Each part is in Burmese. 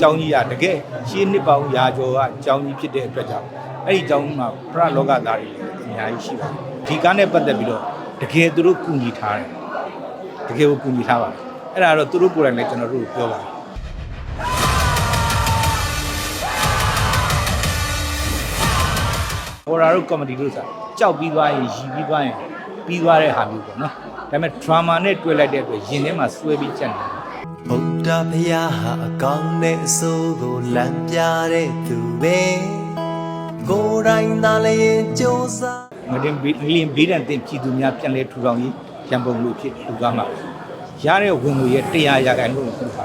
ကျောင်းကြီးကတကယ်ရှင်းနှစ်ပေါင်းရာကျော်ကကျောင်းကြီးဖြစ်တဲ့အတွက်ကြောင့်အဲ့ဒီကျောင်းမှာပရလောကသားတွေအများကြီးရှိပါတယ်ဒီကားနဲ့ပတ်သက်ပြီးတော့တကယ်သူတို့ကူညီထားတယ်တကယ်ကိုကူညီထားပါတယ်အဲ့ဒါတော့သူတို့ကိုယ်တိုင်လည်းကျွန်တော်တို့ကိုပြောပါတယ်ဟိုရာတို့ကောမဒီလို့ဆိုတာကြောက်ပြီးသွားရင်ရီပြီးသွားရင်ပြီးသွားတဲ့ဟာမျိုးပေါ့နော်ဒါပေမဲ့ drama နဲ့တွေ့လိုက်တဲ့အတွက်ရင်ထဲမှာစွဲပြီးချက်နေတယ် ဗုဒ္ဓဘုရားဟာအကောင်းနဲ့အဆိုးကိုလမ်းပြတဲ့သူပဲကိုယ်တိုင်သာလည်းကြိုးစားငတင်ဘေးလင်းဘေးဒဏ်တင်ပြည်သူများပြန်လဲထူထောင်ရေးရန်ပုံလို့ဖြစ်လူကားမှာရတဲ့ဝင်ငွေရဲ့100ရာခိုင်နှုန်းကိုပြုပါ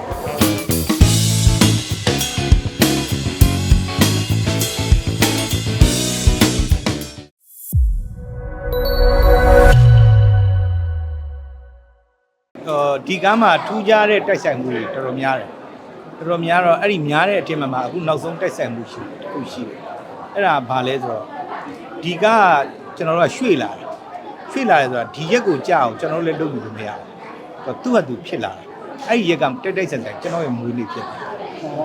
ဒီကားမှာထူးခြားတဲ့တိုက်ဆိုင်မှုတွေတော်တော်များတယ်တော်တော်များတော့အဲ့ဒီများတဲ့အထက်မှာမှာအခုနောက်ဆုံးတိုက်ဆိုင်မှုရှိတယ်တစ်ခုရှိတယ်အဲ့ဒါဘာလဲဆိုတော့ဒီကားကကျွန်တော်တို့ကရွှေ့လာတယ်ရွှေ့လာတယ်ဆိုတာဒီရက်ကိုကြာအောင်ကျွန်တော်တို့လည်းလုပ်လို့မရဘူးသူကသူ့ဟာသူဖြစ်လာတယ်အဲ့ဒီရက်ကတိုက်တိုက်ဆိုင်ဆိုင်ကျွန်တော်ရဲ့မွေးနေ့ဖြစ်တယ်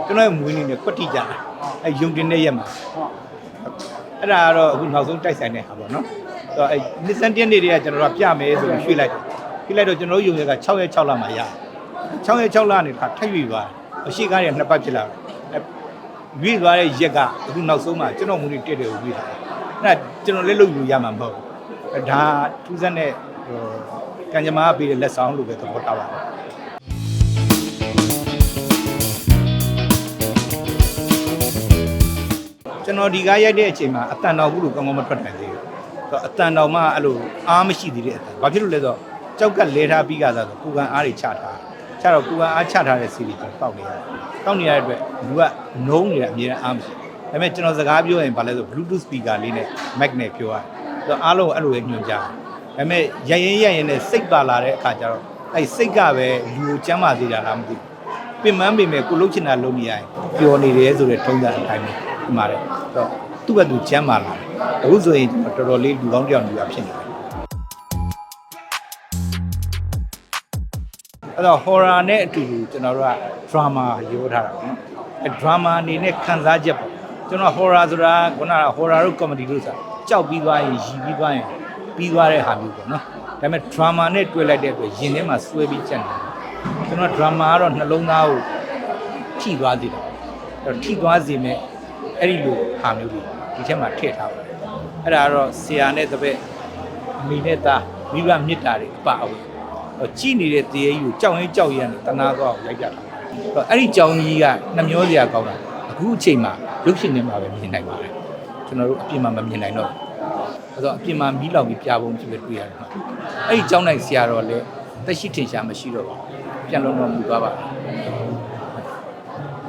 ကျွန်တော်ရဲ့မွေးနေ့နဲ့ကွက်တိကြတာအဲ့ယုံတင်တဲ့ရက်မှာအဲ့ဒါကတော့အခုနောက်ဆုံးတိုက်ဆိုင်တဲ့ဟာပေါ့နော်ဆိုတော့အဲ့နှစ်စန်တင်းနေ့တွေကကျွန်တော်တို့ကပြမယ်ဆိုပြီးရွှေ့လိုက်တယ် ရွှေ့လိုက်တော့ကျွန်တော်တို့ယုံရက်က6ရက်6လမှာရတယ်6ရက်6လနေတာထပ်ရွေ့သွားတယ်အရှိကားတွေကနှစ်ပတ်ဖြစ်လာတယ်အဲ့ရွေ့သွားတဲ့ရက်ကအခုနောက်ဆုံးမှာကျွန်တော်မူနေတက်တယ်ကိုရွေ့တာအဲ့ဒါကျွန်တော်လည်းလုပ်ယူရမှာမဟုတ်ဘူးဒါထူးဆန်းတဲ့ဟိုကံကြမ္မာပေးတဲ့လက်ဆောင်လို့ပဲသဘောထားပါတယ်ကျွန်တော်ဒီကားရိုက်တဲ့အချိန်မှာအတန်တော်ဘူးလို့ကောင်းကောင်းမထွက်နိုင်သေးဘူး။ဆိုတော့အတန်တော်မှအဲ့လိုအားမရှိသေးတဲ့အတန်။ဘာဖြစ်လို့လဲဆိုတော့ ကြောက်ကလဲထားပြီးကြတာဆိုကိုကန်အားတွေချထား။ချတော့ကိုကန်အားချထားတဲ့စီတွေကျွန်တော်တောက်နေရတယ်။တောက်နေရတဲ့အတွက်လူကနှုံးနေတာအမြဲတမ်းအားမရှိဘူး။ဒါပေမဲ့ကျွန်တော်စကားပြောရင်ဘာလဲဆို Bluetooth speaker လေးနဲ့ mic နဲ့ပြောရတယ်။ဆိုတော့အားလုံးအဲ့လိုပဲညွှန်ကြားတယ်။ဒါပေမဲ့ရရင်ရရင်နဲ့စိတ်ပါလာတဲ့အခါကျတော့အဲ့စိတ်ကပဲလူကိုကျမ်းမာစေတာလားမသိဘူး။ပင်မန်းပေမဲ့ကိုလုတ်ချင်တာလုံးမရရင်ပျော်နေတယ်ဆိုတဲ့ထုံးစံအတိုင်းပဲဒီမှာလေတော့သူ့ဘက်သူချမ်းမာလာတယ်အခုဆိုရင်ကျွန်တော်တော်တော်လေးလူကောင်းတစ်ယောက်လူရဖြစ်နေတယ် အဲ့တော့ horror နဲ့အတူတူကျွန်တော်တို့က drama ရိုးထားတာပေါ့နော်အဲ drama အနေနဲ့ခန်းစားချက်ပေါ့ကျွန်တော် horror ဆိုတာခုနက horror တို့ comedy တို့ဆိုတာကြောက်ပြီးသွားရင်ရီပြီးသွားရင်ပြီးသွားတဲ့ဟာမျိုးပေါ့နော်ဒါပေမဲ့ drama နဲ့တွေ့လိုက်တဲ့အတွက်ရင်ထဲမှာစွဲပြီးချက်နေတယ်ကျွန်တော် drama ကတော့နှလုံးသားကိုထိသွားစေတာအဲ့တော့ထိသွားစေမဲ့အဲ့ဒီလိုဟာမျိုးတွေဒီထဲမှာထည့်ထားပါတယ်အဲ့ဒါကတော့ဆရာနဲ့တပည့်အမိနဲ့သားမိဘမေတ္တာတွေအပအဝင်တော့ ကြည်နေတဲ့တရေကြီးကိုကြောက်ရင်ကြောက်ရင်တနာတော့ရိုက်ကြတာအဲ့တော့အဲ့ဒီကြောင်ကြီးကနှမျောစရာကောင်းတာအခုအချိန်မှာရုပ်ရှင်ထဲမှာပဲမြင်နိုင်ပါတယ်ကျွန်တော်တို့အပြင်မှာမမြင်နိုင်တော့ဘူးအဲ့တော့အပြင်မှာမီးလောင်ပြီးပြာပုံဖြစ်ပဲတွေ့ရတယ်မှာအဲ့ဒီကြောင်းနိုင်ဆရာတော်လည်းတက်ရှိထင်ရှားမရှိတော့ပါဘူးပြန်လုံးတော့မူသွားပါဘူး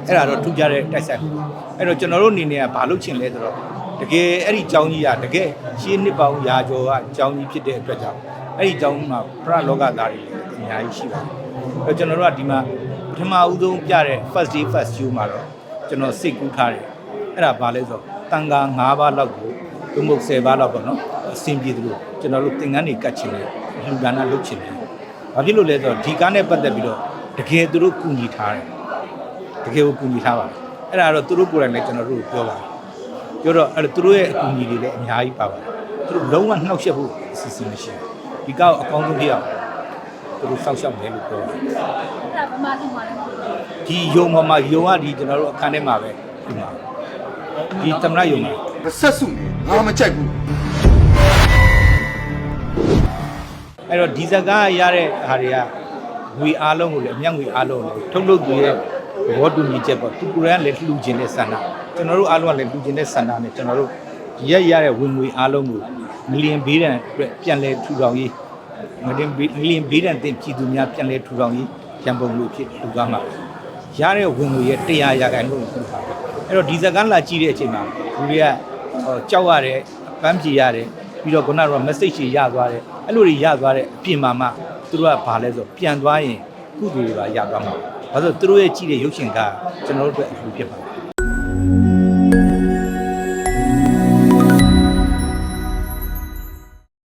အဲ့ဒါတော့ထူးခြားတဲ့တိုက်ဆိုင်မှုအဲ့တော့ကျွန်တော်တို့အနေနဲ့ကဘာလုပ်ချင်လဲဆိုတော့တကယ်အဲ့ဒီကျောင်းကြီးကတကယ်ရှင်းနှစ်ပေါင်းရာကျော်ကကျောင်းကြီးဖြစ်တဲ့အတွက်ကြောင့် အဲ့ဒီကျောင်းမှာပရလောကသားတွေအများကြီးရှိပါတယ်အဲ့တော့ကျွန်တော်တို့ကဒီမှာပထမဦးဆုံးပြတဲ့ first day first show မှာတော့ကျွန်တော်စိတ်ကူးထားတယ်အဲ့ဒါဘာလဲဆိုတော့တန်ခါ၅ပါးလောက်ကိုသုံးဖို့10ပါးလောက်ပေါ့နော်အဆင်ပြေသလိုကျွန်တော်တို့သင်္ကန်းတွေကတ်ချင်တယ်လူကနာလုပ်ချင်တယ်ဘာဖြစ်လို့လဲဆိုတော့ဒီကားနဲ့ပတ်သက်ပြီးတော့တကယ်သူတို့ကူညီထားတယ်တကယ်ကိုကူညီထားပါတယ်အဲ့ဒါတော့သူတို့ကိုယ်တိုင်လည်းကျွန်တော်တို့ကိုပြောပါတယ်ပြောတော့အဲ့ဒါသူတို့ရဲ့အကူအညီတွေလည်းအများကြီးပါပါတယ်သူတို့လုံးဝနှောက်ယှက်ဖို့အစီအစဉ်မရှိဘူး ဒီကောက်အကောင်းဆုံးဖြစ်အောင်သူတို့စောင့်ရှောက်မယ်လို့ပြောပါတယ်အဲ့ဒါဗမာပြည်မှာလည်းမဟုတ်ဘူးဒီယုံပေါ်မှာယုံကဒီကျွန်တော်တို့အခန်းထဲမှာပဲဒီမှာဒီသမရယုံမှာဆက်စုနေငါမကြိုက်ဘူးအဲ့တော့ဒီဇကားရတဲ့ဟာတွေကငွေအားလုံးကိုလည်းအမြတ်ငွေအားလုံးကိုလည်းထုတ်လုပ်သူရဲ့သဘောတူညီချက်ပေါ့သူကိုယ်တိုင်ကလည်းလှူခြင်းတဲ့ဆန္ဒကျွန်တော်တို့အားလုံးကလည်းလှူခြင်းတဲ့ဆန္ဒနဲ့ကျွန်တော်တို့ရက်ရတဲ့ဝင်ငွေအားလုံးကို မီလီယံဘေးဒဏ်အတွက်ပြန်လဲထူထောင်ရေးမီလီယံဘေးမီလီယံဘေးဒဏ်တင်ပြည်သူများပြန်လဲထူထောင်ရေးရန်ပုံလို့ဖြစ်လူကားမှာရတဲ့ဝင်ငွေရဲ့100ရာခိုင်နှုန်းကိုပြုထားတယ်အဲ့တော့ဒီဇကားလာကြည့်တဲ့အချိန်မှာလူတွေကဟောကြောက်ရတယ်ပန်းပြေရတယ်ပြီးတော့ခုနကတော့ message တွေရသွားတယ်အဲ့လိုတွေရသွားတဲ့အပြင်မှာမှသူတို့ကဘာလဲဆိုပြန်သွားရင်ကုသိုလ်တွေပါရသွားမှာဘာလို့သူတို့ရဲ့ကြည့်တဲ့ရုပ်ရှင်ကကျွန်တော်တို့အတွက်အထူးဖြစ်ပါတယ်